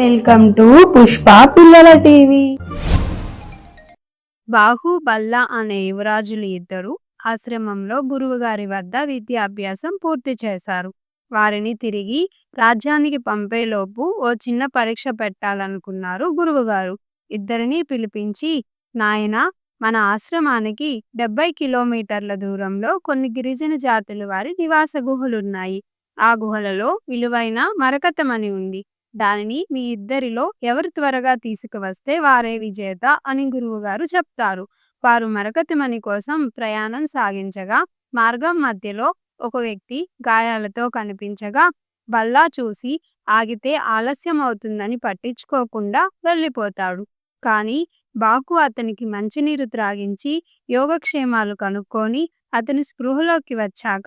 Welcome to Pushpa పిల్లల TV. బాహుబల్లా అనే యువరాజులు ఇద్దరు ఆశ్రమంలో గురువుగారి వద్ద విద్యాభ్యాసం పూర్తి చేశారు. వారిని తిరిగి రాజ్యానికి పంపేలోపు ఓ చిన్న పరీక్ష పెట్టాలనుకున్నారు గురువుగారు. ఇద్దరిని పిలిపించి నాయన మన ఆశ్రమానికి డెబ్బై కిలోమీటర్ల దూరంలో కొన్ని గిరిజన జాతుల వారి నివాస గుహలున్నాయి. ఆ గుహలలో విలువైన మరకతమని ఉంది. దానిని మీ ఇద్దరిలో ఎవరు త్వరగా తీసుకువస్తే వారే విజేత అని గురువుగారు చెప్తారు. వారు మరకతిమణి కోసం ప్రయాణం సాగించగా మార్గం మధ్యలో ఒక వ్యక్తి గాయాలతో కనిపించగా బల్లా చూసి ఆగితే ఆలస్యం అవుతుందని పట్టించుకోకుండా వెళ్ళిపోతాడు. కానీ బాకు అతనికి మంచినీరు త్రాగించి యోగక్షేమాలు కనుక్కొని అతని స్పృహలోకి వచ్చాక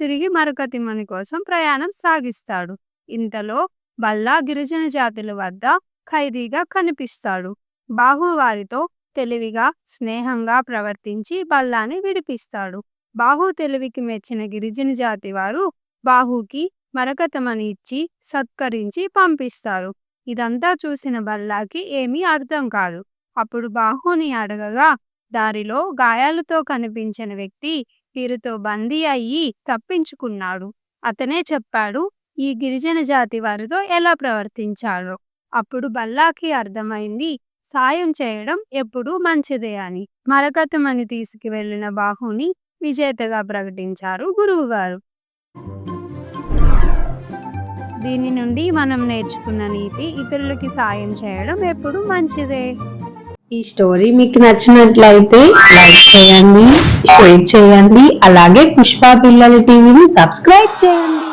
తిరిగి మరకతిమణి కోసం ప్రయాణం సాగిస్తాడు. ఇంతలో బల్లా గిరిజన జాతుల వద్ద ఖైదీగా కనిపిస్తాడు. బాహు వారితో తెలివిగా స్నేహంగా ప్రవర్తించి బల్లాని విడిపిస్తాడు. బాహు తెలివికి మెచ్చిన గిరిజన జాతి వారు బాహుకి మరకతమని ఇచ్చి సత్కరించి పంపిస్తారు. ఇదంతా చూసిన బల్లాకి ఏమీ అర్థం కాదు. అప్పుడు బాహుని అడగగా దారిలో గాయాలతో కనిపించిన వ్యక్తి వీరితో బందీ అయ్యి తప్పించుకున్నాడు. అతనే చెప్పాడు ఈ గిరిజన జాతి వారితో ఎలా ప్రవర్తించాలో. అప్పుడు బల్లాకి అర్థమైంది సాయం చేయడం ఎప్పుడూ మంచిదే అని. మరకతమని తీసుకువెళ్ళిన బాహుని విజేతగా ప్రకటించారు గురువుగారు. దీని నుండి మనం నేర్చుకున్న నీతి ఇతరులకి సాయం చేయడం ఎప్పుడు మంచిదే. ఈ స్టోరీ మీకు నచ్చినట్లయితే లైక్ చేయండి షేర్ చేయండి అలాగే పుష్ప పిల్లల టీవీని సబ్స్క్రైబ్ చేయండి.